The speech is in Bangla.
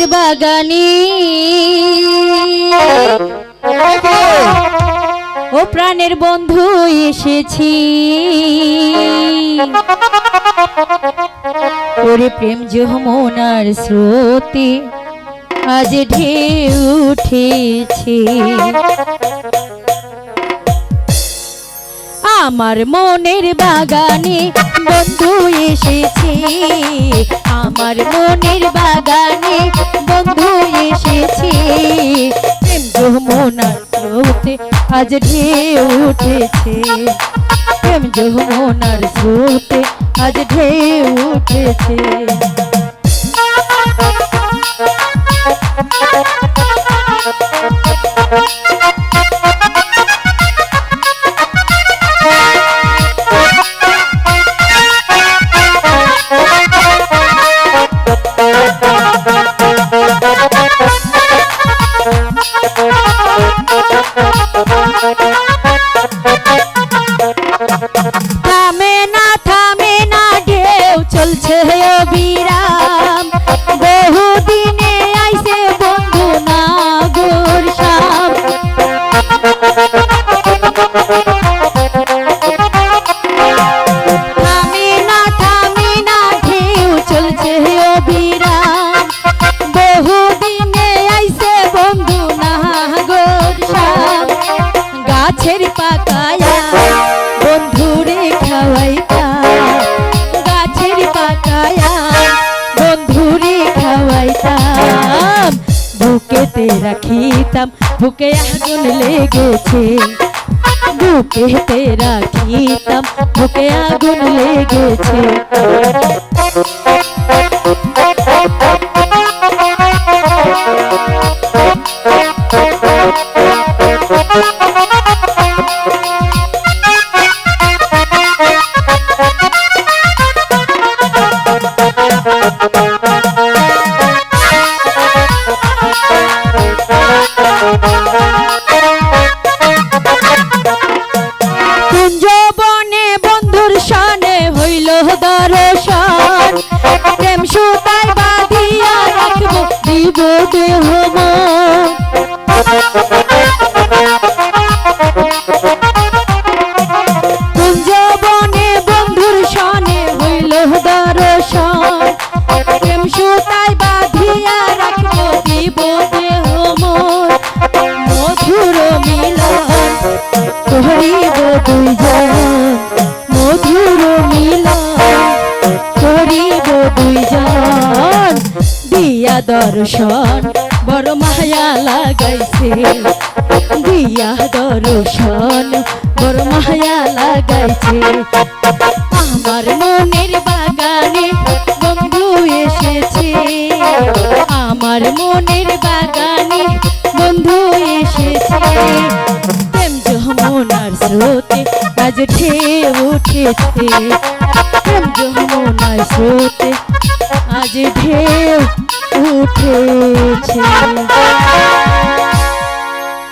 মনের বাগানে। ও প্রাণের বন্ধু এসেছি। ওরে প্রেম যমুনার স্রোতে আজ ঢেউ উঠেছে। আমার মনের বাগানে বন্ধু এসেছে। আমার মনের আজ ঢেউ উঠেছে। প্রেম যমুনার স্রোতে আজ ঢেউ উঠেছে। বন্ধুরে খাওয়াইতাম বুকেতে রাখিতাম বুকে আগুন লেগেছে বুকেতে রাখিতাম বুকে আগুন লেগেছে দিব দেহ কুঞ্জবনে বন্ধুর সনে হইল দর্শন। প্রেম সুতায় বাঁধিয়া রাখব দিব দেহ মন। মধুর মিলন করিব দুইজন। মধুর দর্শন, বড় মায়া লাগাইছে। দিয়া দর্শন, বড় মায়া লাগাইছে। আমার মনের বাগানে বন্ধু এসেছে। আমার মনের বাগানে বন্ধু এসেছে। প্রেম যমুনার স্রোতে আজ ঢেউ উঠেছে। প্রেম যমুনার স্রোতে আজ ঢেউ উঠেছে।